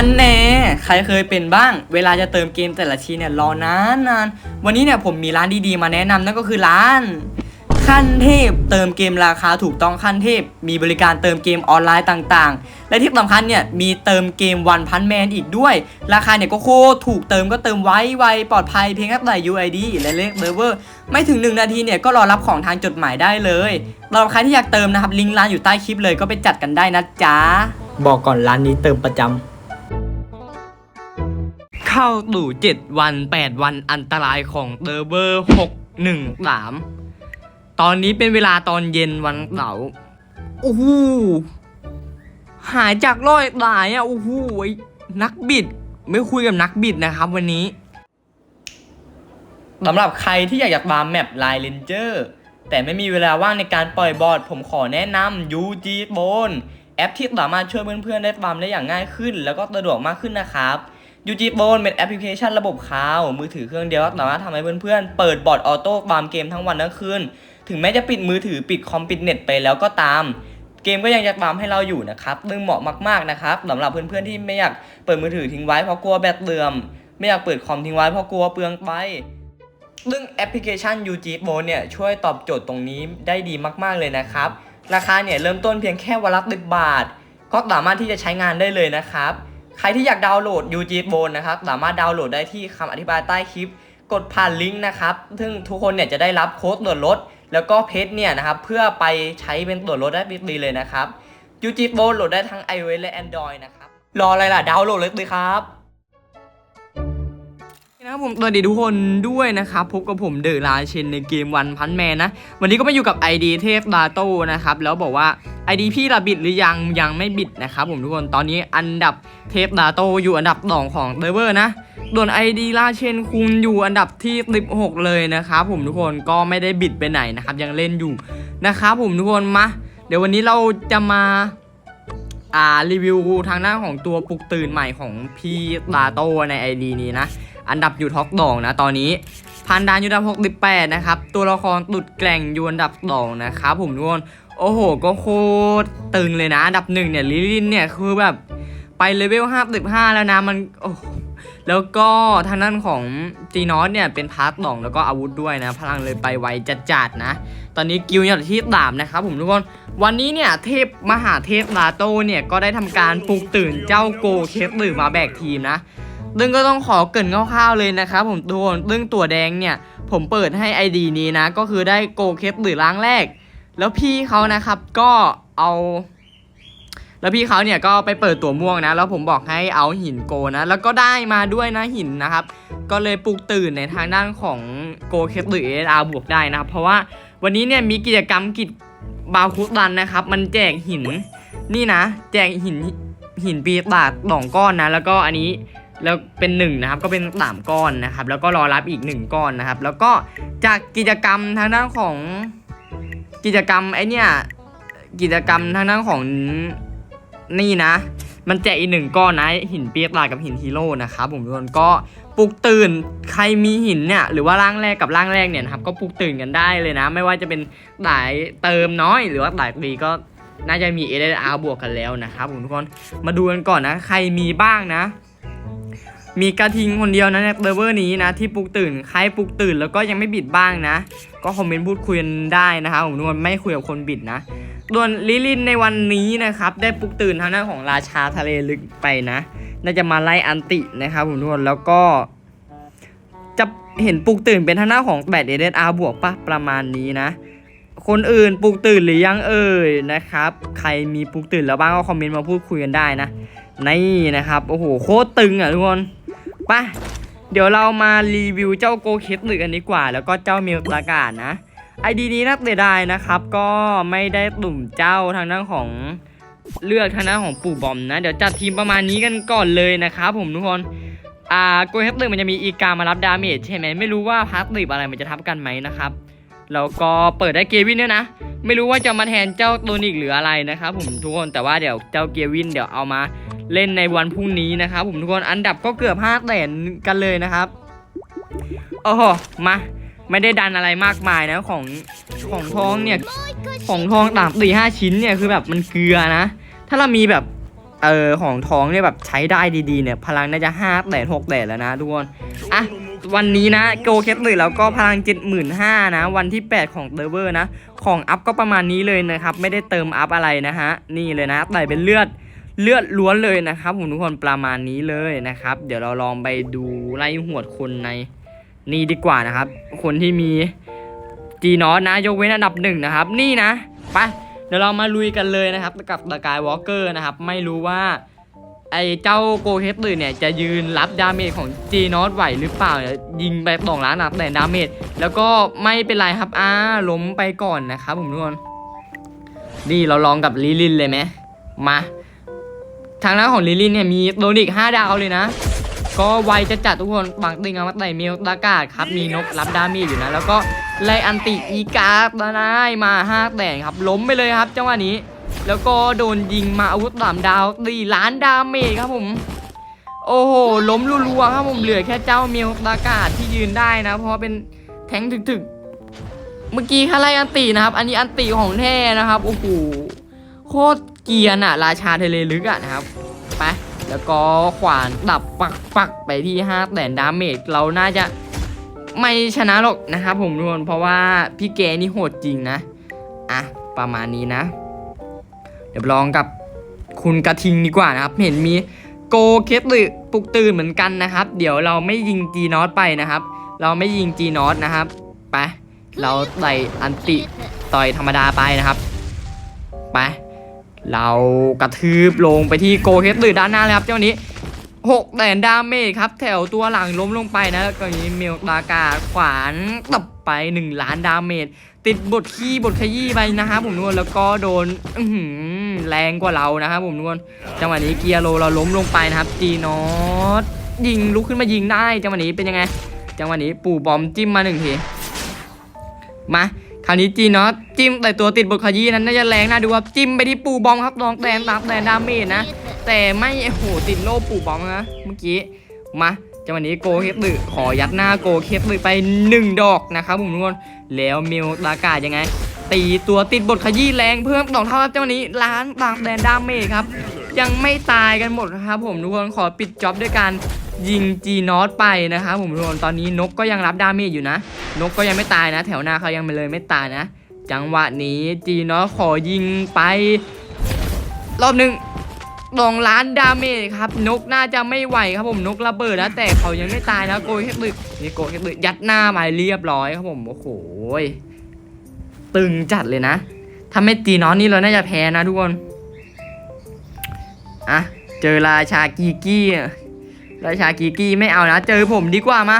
ฮันแน่ใครเคยเป็นบ้าง เวลาจะเติมเกมแต่ละทีเนี่ยรอนานนานวันนี้เนี่ยผมมีร้านดีๆมาแนะนำนั่นก็คือร้าน ขั้นเทพ เติมเกมราคาถูกต้องขั้นเทพ มีบริการเติมเกมออนไลน์ต่างๆ และที่สำคัญเนี่ยมีเติมเกมวันพันแมนอีกด้วย ราคาเนี่ยก็โคตรถูกเติมก็เติมไวไวปลอดภัยเพียงแค่ใส่ UID และเลขเซิร์เวอร์ไม่ถึง 1 นาทีเนี่ยก็รอรับของทางจดหมายได้เลยสำหรับใครที่อยากเติมนะครับลิงก์ร้านอยู่ใต้คลิปเลยก็ไปจัดกันได้นะจ๊ะบอกก่อนร้านนี้เติมประจำ เข้าตู่ 7 วัน 8 วันอันตรายของเดอร์เบอร์613 ตอนนี้เป็นเวลาตอนเย็นวันเสาร์โอ้โหหายจากรอยตายอะโอ้โหไอ้นักบิด ไม่คุยกับนักบิดนะครับวันนี้สำหรับใครที่อยากจะบาร์แมปไลน์เลนเจอร์แต่ไม่มีเวลาว่างในการปล่อยบอร์ด ผมขอแนะนำ UG b o n แอปที่สามารถช่วยเพื่อนๆได้ฟาร์มได้อย่างง่ายขึ้น แล้วก็สะดวกมากขึ้นนะครับ UG b o n เป็นแอปพลิเคชันระบบคลาวมือถือเครื่องเดียวก็สามารถทำให้เพื่อนๆ เปิดบอร์ดออโต้ฟาร์มเกมทั้งวันทั้งคืน ถึงแม้จะปิดมือถือปิดคอมปิดเน็ตไปแล้วก็ตาม เกมก็ยังจะฟาร์มให้เราอยู่นะครับซึ่งเหมาะมากๆนะครับสำหรับเพื่อนๆที่ไม่อยากเปิดมือถือทิ้งไว้เพราะกลัวแบตเสื่อม ไม่อยากเปิดคอมทิ้งไว้เพราะกลัวเปลืองไฟซึ่งแอปพลิเคชัน UG b o เนี่ยช่วยตอบโจทย์ตรงนี้ได้ดีมากๆเลยนะครับ ราคาเนี่ยเริ่มต้นเพียงแค่วันละสิบบาท ก็สามารถที่จะใช้งานได้เลยนะครับ ใครที่อยากดาวน์โหลด UG b o นะครับสามารถดาวน์โหลดได้ที่คำอธิบายใต้คลิป กดผ่านลิงก์นะครับ ซึ่งทุกคนเนี่ยจะได้รับโค้ดส่วนลด แล้วก็เพจเนี่ยนะครับเพื่อไปใช้เป็นส่วนลดได้ฟรีเลยนะครับ UG b o โหลดได้ทั้ง iOS และ Android นะครับรออะไรล่ะดาวน์โหลดเลยครับ นะครับผมสวัสดีทุกคนด้วยนะครับพบกับผมเดอะราเชนในเกมวันพันแมนนะ วันนี้ก็มาอยู่กับ ID เทพดาโต้นะครับ แล้วบอกว่า ID พี่ระบิดหรือยังยังไม่บิดนะครับผมทุกคนตอนนี้อันดับเทพดาโต้อยู่อันดับสองของเดเวอร์นะส่วน ID ราเชนคุงอยู่อันดับที่16เลยนะครับผมทุกคนก็ไม่ได้บิดไปไหนนะครับยังเล่นอยู่นะครับผมทุกคนมาเดี๋ยววันนี้เราจะมาอ่ารีวิวทางหน้านของตัวปลุกตื่นใหม่ของพี่ดาโต้ใน ID นี้นะ อันดับอยู่ท็อปดองนะตอนนี้พันดานอยู่อันดับ68นะครับตัวละครตุดแกร่งอยู่อันดับสองนะครับผมทุกคนโอ้โหก็โคตรตึงเลยนะอันดับหนึ่งเนี่ยลิลินเนี่ยคือแบบไปเลเวล55แล้วนะมันโอ้แล้วก็ทางด้านของจีนอสเนี่ยเป็นพาร์ทดองแล้วก็อาวุธด้วยนะ พลังเลยไปไวจัดๆนะ ตอนนี้กิลอยู่ที่สามนะครับผมทุกคน วันนี้เนี่ยเทพมหาเทพลาโตเนี่ยก็ได้ทำการปลุกตื่นเจ้าโกเคสตื่นมาแบกทีมนะ ดึงก็ต้องขอเกรินคร่าวๆเลยนะครับผมทุกคนดึงตัวแดงเนี่ย ผมเปิดให้ ID นี้นะ ก็คือได้โกเคสตื่นล้างแรก แล้วพี่เขานะครับก็เอา แล้วพี่เขาเนี่ยก็ไปเปิดตัวม่วงนะ แล้วผมบอกให้เอาหินโกนะ แล้วก็ได้มาด้วยนะหินนะครับ ก็เลยปลุกตื่นในทางด้านของโกเคสหรือเอาบวกได้นะครับ เพราะว่าวันนี้เนี่ยมีกิจกรรมกิจบาวคุดันนะครับ มันแจกหินนี่นะ แจกหินหินปีศาจสองก้อนนะ แล้วก็อันนี้ แล้วเป็นหนึ่งนะครับก็เป็นสามก้อนนะครับ แล้วก็รอรับอีกหนึ่งก้อนนะครับ แล้วก็จากกิจกรรมทางด้านของกิจกรรมไอเนี่ยกิจกรรมทางด้านของนี่นะ มันแจกอีกหนึ่งก้อนนะหินเปียกลายกับหินฮีโร่นะครับผมทุกคนก็ปลุกตื่นใครมีหินเนี่ยหรือว่าร่างแรกกับร่างแรกเนี่ยนะครับก็ปลุกตื่นกันได้เลยนะ ไม่ว่าจะเป็นสายเติมน้อย หรือว่าสายดีก็น่าจะมี s อ r บวกกันแล้วนะครับผมทุกคนมาดูกันก่อนนะ ใครมีบ้างนะ มีกระทิงคนเดียวนะในเซิร์ฟเวอร์นี้นะที่ปลุกตื่นใครปลุกตื่นแล้วก็ยังไม่บิดบ้างนะ ก็คอมเมนต์พูดคุยกันได้นะครับผมทุกคนไม่คุยกับคนบิดนะส่วนลิลินในวันนี้นะครับได้ปลุกตื่นทางด้านของราชาทะเลลึกไปนะน่าจะมาไล่อันตินะครับผมทุกคนแล้วก็ จะเห็นปลุกตื่นเป็นทางด้านของแบดเอเดอาบวกปะประมาณนี้นะคนอื่นปลุกตื่นหรือยังเอ่ยนะครับ ใครมีปลุกตื่นแล้วบ้างก็คอมเมนต์มาพูดคุยกันได้นะนี่นะครับโอ้โหโคตรตึงอะทุกคน ปะเดี๋ยวเรามารีวิวเจ้าโกเคสหรือกันดีกว่า แล้วก็เจ้าเมลตากาศนะไอดีนี้นักเสียดายนะครับ ก็ไม่ได้ตุ่มเจ้าทางด้านของเลือกทางด้านของปู่บอมนะ เดี๋ยวจัดทีมประมาณนี้กันก่อนเลยนะครับผมทุกคนอ่าโกเฮปตึกมันจะมีอีกามารับดาเมจใช่ไหมไม่รู้ว่าพาร์ติบอะไรมันจะทับกันไหมนะครับ แล้วก็เปิดได้เกวินด้วยนะ ไม่รู้ว่าจะมาแทนเจ้าตัวนิกหรืออะไรนะครับผมทุกคนแต่ว่าเดี๋ยวเจ้าเกวินเดี๋ยวเอามาเล่นในวันพรุ่งนี้นะครับผมทุกคนอันดับก็เกือบห้าแสนกันเลยนะครับโอ้โหมาไม่ได้ดันอะไรมากมายนะของของทองเนี่ยของทองตามสี่ห้าชิ้นเนี่ยคือแบบมันเกลือนะ ถ้าเรามีแบบเออของทองเนี่ยแบบใช้ได้ดีๆเนี่ยพลังน่าจะห้าแดดหกแดดแล้วนะทุกคนอะ วันนี้นะโกเคสเลยแล้วก็พลังเจ็ดหมื่นห้านะ วันที่ 8 ของเดเวอร์นะ ของอัพก็ประมาณนี้เลยนะครับ ไม่ได้เติมอัพอะไรนะฮะ นี่เลยนะแต่เป็นเลือดเลือดล้วนเลยนะครับผมทุกคนประมาณนี้เลยนะครับ เดี๋ยวเราลองไปดูไล่หวดคนในนี่ดีกว่านะครับ คนที่มีจีนอสนะ ยกเว้นอันดับหนึ่งนะครับ นี่นะไปเดี๋ยวเรามาลุยกันเลยนะครับกับตะกายวอล์กเกอร์นะครับ ไม่รู้ว่า ไอ้เจ้าโกเฮดตื่นเนี่ยจะยืนรับดาเมจของจีนอสไหวหรือเปล่าเนี่ยยิงไปสองล้านนัดแต่ดาเมจแล้วก็ไม่เป็นไรครับอ้าล้มไปก่อนนะครับผมทุกคนนี่เราลองกับลิลินเลยไหมมาทางด้านของลิลินเนี่ยมีโดนิก5ดาวเลยนะ ก็ไวจะจัดทุกคนบางติงเอามาไต่เมลตากาศครับมีนกรับดาเมจอยู่นะแล้วก็ไลอันติอีกาดมาได้มาห้าแดงครับล้มไปเลยครับจังหวะนี้ แล้วก็โดนยิงมาอาวุธสามดาวตีล้านดาเมจครับผม โอ้โหล้มรัวๆครับผมเหลือแค่เจ้าเมลตากาศที่ยืนได้นะ เพราะว่าเป็นแทงถึกๆ เมื่อกี้แค่ไล่อันตินะครับ อันนี้อันติของแท้นะครับโอ้โหโคตรเกียนอะราชาเทเลลึกอะนะครับไปแล้วก็ขวานดับปักปักไปที่ห้าแสนดาเมจเราน่าจะไม่ชนะหรอกนะครับผมทุกคนเพราะว่าพี่เกนี่โหดจริงนะ อะ ประมาณนี้นะ ดี๋ยวลองกับคุณกระทิงดีกว่านะครับ เห็นมีโกเคสตือปลุกตื่นเหมือนกันนะครับ เดี๋ยวเราไม่ยิงจีนอตไปนะครับ เราไม่ยิงจีนอตนะครับไปเราใส่อันติต่อยธรรมดาไปนะครับไปเรากระทืบลงไปที่โกเคสตือด้านหน้าเลยครับเจ้านี้หกแสนดาเมจครับ แถวตัวหลังล้มลงไปนะแล้วก็นี้เมลตากาขวานตับไป 1 ล้านดาเมจติดบทขี้บทขยี้ไปนะครับผมนวลแล้วก็โดน อื้อหือ แรงกว่าเรานะครับผมนวลจังหวะนี้เกียร์โลเราล้มลงไปนะครับจีนอตยิงลุกขึ้นมายิงได้จังหวะนี้เป็นยังไง จังหวะนี้ปู่บอมจิ้มมาหนึ่งทีมาคราวนี้จีนอตจิ้มแต่ตัวติดบทขยี้นั้นน่าจะแรงนะดูครับจิ้มไปที่ปู่บอมครับลองแตนตามแตนดาเมจนะแต่ไม่โอ้โหติดโล่ปู่บอมนะเมื่อกี้มาจังหวะนี้โกเคสตึขอยัดหน้าโกเคสตึไปหนึ่งดอกนะครับผมทุกคนแล้วมิวตากาศยังไง ตีตัวติดบทขยี้แรงเพิ่มสองเท่าครับเจ้านี้ล้านตากแดนดาเมจครับ ยังไม่ตายกันหมดนะครับผมทุกคนขอปิดจ็อบด้วยการยิงจีนอตไปนะครับผมทุกคนตอนนี้นกก็ยังรับดาเมจอยู่นะ นกก็ยังไม่ตายนะ แถวหน้าเขายังไม่เลยไม่ตายนะ จังหวะนี้จีนอตขอยิงไป รอบหนึ่งสองล้านดาเมจครับนกน่าจะไม่ไหวครับผมนกระเบิดนะแต่เขายังไม่ตายนะโกยแค่ตึกนี่โกยแค่ตึกยัดหน้ามาเรียบร้อยครับผมโอ้โห ตึงจัดเลยนะ ถ้าไม่ตีน้องนี่เราน่าจะแพ้นะทุกคน อะ เจอราชากีกี้ ราชากีกี้ไม่เอานะ เจอผมดีกว่ามา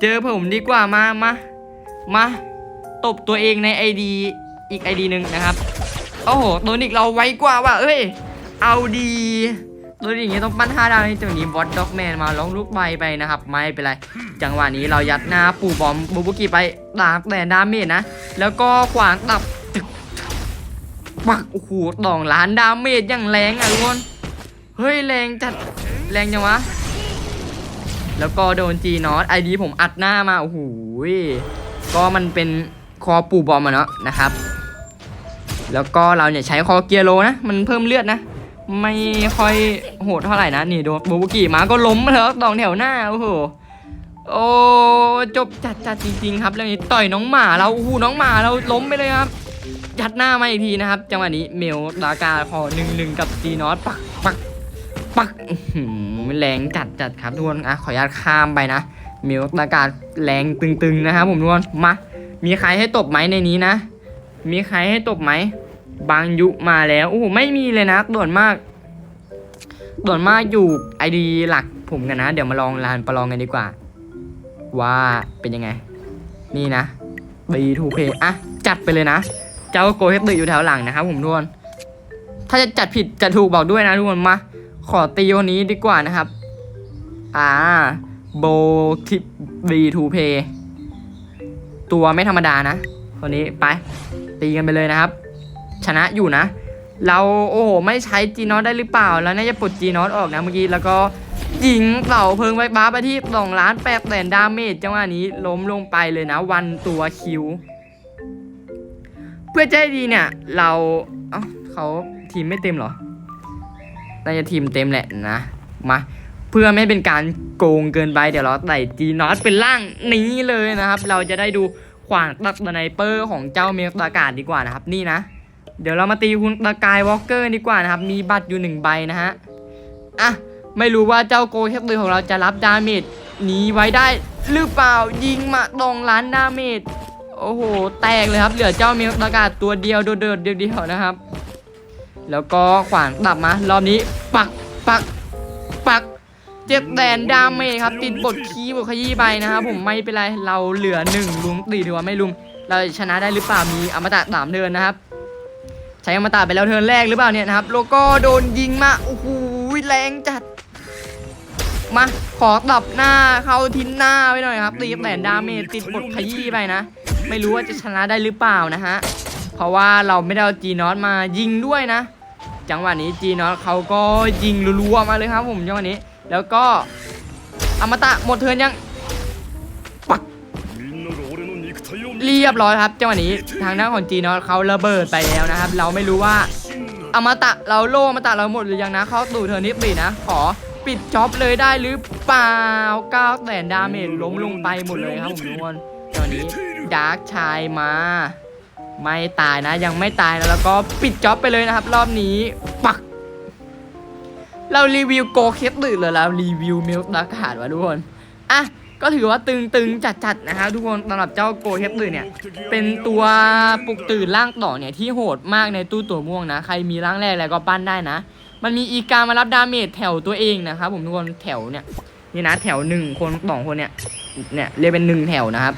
เจอผมดีกว่ามา มา มา ตบตัวเองในไอดีอีกไอดีหนึ่งนะครับ โอ้โห โดนอีกเราไวกว่าว่ะเอ้ย เอาดี โดนอย่างงี้ต้องปั้นห้าดาวในจัวนี้วอตด็อกแมนมาลองลูกใบไปนะครับ ไม่เป็นไร จังหวะนี้เรายัดหน้าปูบอมบูบุกิไปดาบแต่ดาเมจนะ แล้วก็ขวางตับปักโอ้โหดองล้านดาเมจอย่างแรงอะทุกคนเฮ้ยแรงจัดแรงจังวะ แล้วก็โดนจีนอตไอดีผมอัดหน้ามาโอ้โหก็มันเป็นคอปูบอมอะเนาะนะครับ แล้วก็เราเนี่ยใช้คอเกียร์โลนะ มันเพิ่มเลือดนะ ไม่ค่อยโหดเท่าไหร่นะนี่โดนบูบุกิมาก็ล้มแล้วดองแถวหน้าโอ้โหโอ้จบจัดจัดจริง ๆ ครับแล้วนี้ต่อยน้องหมาเราโอ้โหน้องหมาเราล้มไปเลยครับยัดหน้ามาอีกทีนะครับ จังหวะนี้เมลดากาคอหนึ่งหนึ่งกับจีนอสปักปักปักแรงจัดจัดครับทุกคนอะขออนุญาตข้ามไปนะเมลดากาแรงตึงๆนะครับผมทุกคนมามีใครให้ตบไหมในนี้นะ มีใครให้ตบไหม บางยุมาแล้วโอ้โหไม่มีเลยนะด่วนมากด่วนมากอยู่ไอดีหลักผมกันนะ เดี๋ยวมาลองลานประลองกันดีกว่า ว่าเป็นยังไง นี่นะ B2P อะ จัดไปเลยนะ เจ้าโกเฮตตึอยู่แถวหลังนะครับผมทุกคนถ้าจะจัดผิดจะถูกบอกด้วยนะทุกคนมา ขอตีวันนี้ดีกว่านะครับ อ่าโบทิป B2P ตัวไม่ธรรมดานะคนนี้ไปตีกันไปเลยนะครับ ชนะอยู่นะ เราโอ้โหไม่ใช้จีนอตได้หรือเปล่า แล้วน่าจะปลดจีนอตออกนะเมื่อกี้แล้วก็ยิงเต่าเพิงไฟฟ้าไปที่สองล้านแปดแสนดาเมจจังหวะนี้ล้มลงไปเลยนะ วันตัวคิว เพื่อจะให้ดีเนี่ย เราเอ้าเขาทีมไม่เต็มเหรอน่าจะทีมเต็มแหละนะมาเพื่อไม่เป็นการโกงเกินไปเดี๋ยวเราใส่จีนอสเป็นร่างนี้เลยนะครับ เราจะได้ดูขวานตักสไนเปอร์ของเจ้าเมลตากาศดีกว่านะครับ นี่นะ เดี๋ยวเรามาตีคุณตะกายวอล์กเกอร์ดีกว่านะครับ มีบัตรอยู่หนึ่งใบนะฮะ อะ ไม่รู้ว่าเจ้าโกเทปเลยของเราจะรับดาเมจนี้ไว้ได้หรือเปล่ายิงมาตรงล้านดาเมจโอ้โห แตกเลยครับ เหลือเจ้าเมลตากาศตัวเดียวโดดๆเดียวนะครับ แล้วก็ขวานตับมารอบนี้ปักปักปักเจ็บแดนดาเมจครับ ติดบทคีบทขยี้ไปนะครับผมไม่เป็นไรเราเหลือหนึ่งลุมตีดีกว่าไม่ลุมเราชนะได้หรือเปล่ามีอมตะสามเทินนะครับ ช้อมตะไปแล้วเทิร์นแรกหรือเปล่าเนี่ยนะครับ แล้วก็โดนยิงมา โอ้โห แรงจัด มา ขอตับหน้าเข้าทิ้นหน้าไว้หน่อยครับตีแดนดาเมจติดบทขยี้ไปนะ ไม่รู้ว่าจะชนะได้หรือเปล่านะฮะ เพราะว่าเราไม่ได้เอาจีนอตมายิงด้วยนะ จังหวะนี้จีนอตเขาก็ยิงรัวๆมาเลยครับผมจังหวะนี้ แล้วก็อมตะหมดเทิร์นยัง เรียบร้อยครับจังหวะนี้ทางด้านของจีนอตเขาระเบิดไปแล้วนะครับ เราไม่รู้ว่าอมตะเราโล่อมตะเราหมดหรือยังนะเข้าตู่เทอร์นิปปีนะขอปิดจ็อบเลยได้หรือเปล่าก้าแสนดาเมจล้มลงไปหมดเลยครับผมทุกคนจังหวะนี้ดาร์กชายมา ไม่ตายนะ ยังไม่ตายนะแล้วก็ปิดจ็อบไปเลยนะครับ รอบนี้ปัก เรารีวิวโกเคสตื่นเลยแล้วรีวิวมิลค์ดาร์กหาดวะทุกคนอะ ก็ถือว่าตึงๆจัดๆนะครับทุกคนสำหรับเจ้าโกเทปตื่นเนี่ย เป็นตัวปลุกตื่นร่างต่อเนี่ยที่โหดมากในตู้ตัวม่วงนะ ใครมีร่างแรกอะไรก็ปั้นได้นะ มันมีอีกามารับดาเมจแถวตัวเองนะครับผมทุกคนแถวเนี่ยนี่นะ แถวหนึ่งคนสองคนเนี่ยเนี่ยเรียกเป็นหนึ่งแถวนะครับ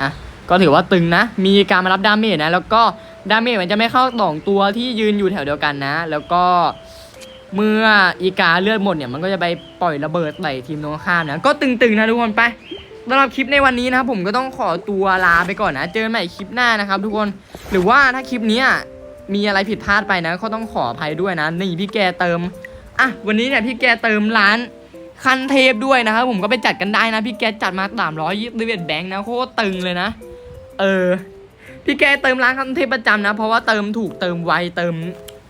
อะก็ถือว่าตึงนะ มีการมารับดาเมจนะ แล้วก็ดาเมจมันจะไม่เข้าสองตัวที่ยืนอยู่แถวเดียวกันนะ แล้วก็ เมื่ออีกาเลือดหมดเนี่ยมันก็จะไปปล่อยระเบิดใส่ทีมตรงข้ามนะก็ตึงๆนะทุกคนไปสำหรับคลิปในวันนี้นะครับผมก็ต้องขอตัวลาไปก่อนนะ เจอกันใหม่คลิปหน้านะครับ ทุกคนหรือว่าถ้าคลิปนี้มีอะไรผิดพลาดไปนะ ก็ต้องขออภัยด้วยนะนี่พี่แกเติมอะวันนี้เนี่ยพี่แกเติมร้านคันเทพด้วยนะครับผมก็ไปจัดกันได้นะ พี่แกจัดมาสามร้อยยี่สิบเอ็ดแบงค์นะโคตรตึงเลยนะ เออ พี่แกเติมร้านคันเทพประจำนะ เพราะว่าเติมถูกเติมไวเติม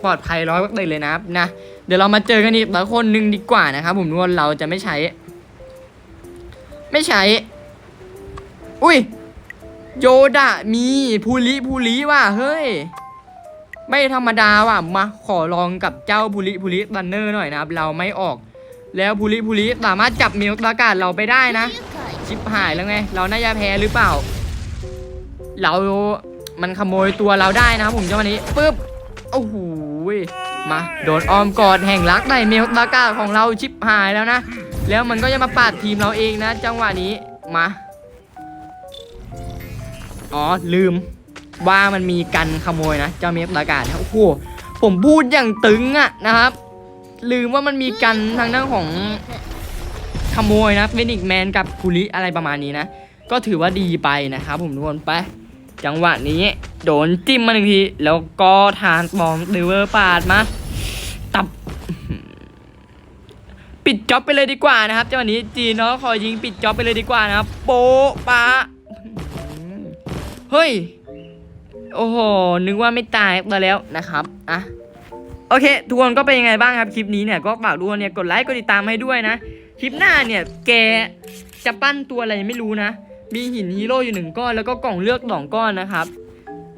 ปลอดภัยร้อยเปอร์เซ็นต์เลยนะครับนะเดี๋ยวเรามาเจอกันอีกหลายคนหนึ่งดีกว่านะครับผมทุกคนเราจะไม่ใช้ ไม่ใช้ อุ้ยโยดะมีภูริภูริว่ะเฮ้ย ไม่ธรรมดาว่ะมาขอลองกับเจ้าภูริภูริรันเนอร์หน่อยนะครับ เราไม่ออกแล้วภูริภูริสามารถจับเมลตากาศเราไปได้นะ ชิปหายแล้วไง เราน่าจะแพ้หรือเปล่า เรา มันขโมยตัวเราได้นะครับผมเจังหวะนี้ปึ๊บ โอ้โหมาโดนออมกอดแห่งรักในเมลตากาของเราชิปหายแล้วนะ แล้วมันก็จะมาปาดทีมเราเองนะ จังหวะนี้มาอ๋อลืมว่ามันมีกันขโมยนะเจ้าเมลตากานะโอ้โหผมพูดอย่างตึงอะนะครับ ลืมว่ามันมีกันทางด้านของขโมยนะเฟนิกแมนกับคุริอะไรประมาณนี้นะ ก็ถือว่าดีไปนะครับผมทุกคนไป จังหวะนี้ โดนจิ้มมาหนึ่งที แล้วก็ทานบอมดิเวอร์ปาดมา ตับ ปิดจ็อบไปเลยดีกว่านะครับจังหวะนี้จีนเนาขอยิงปิดจ็อบไปเลยดีกว่านะครับ โปะปะเฮ้ย โอ้โห นึกว่าไม่ตายมาแล้วนะครับอะโอเค ทุกคนก็เป็นยังไงบ้างครับ คลิปนี้เนี่ยก็ฝากทุกคนเนี่ยกดไลค์กดติดตามให้ด้วยนะ คลิปหน้าเนี่ยแกจะปั้นตัวอะไรไม่รู้นะ มีหินฮีโร่อยู่หนึ่งก้อนแล้วก็กล่องเลือกสองก้อนนะครับ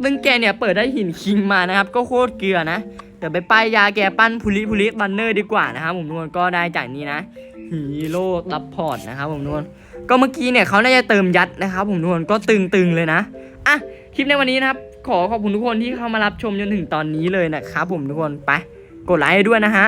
ซึ่งแกเนี่ยเปิดได้หินคิงมานะครับ ก็โคตรเกลือนะเดี๋ยวไปป้ายยาแกปั้นพุลิพุลิบันเนอร์ดีกว่านะครับผมทุกคนก็ได้จากนี้นะฮีโร่รับพอร์ตนะครับผมทุกคนก็เมื่อกี้เนี่ยเขาน่าจะเติมยัดนะครับผมทุกคนก็ตึงๆเลยนะอะคลิปในวันนี้นะครับ ขอขอบคุณทุกคนที่เข้ามารับชมจนถึงตอนนี้เลยนะครับผมทุกคนไปกดไลค์ด้วยนะฮะ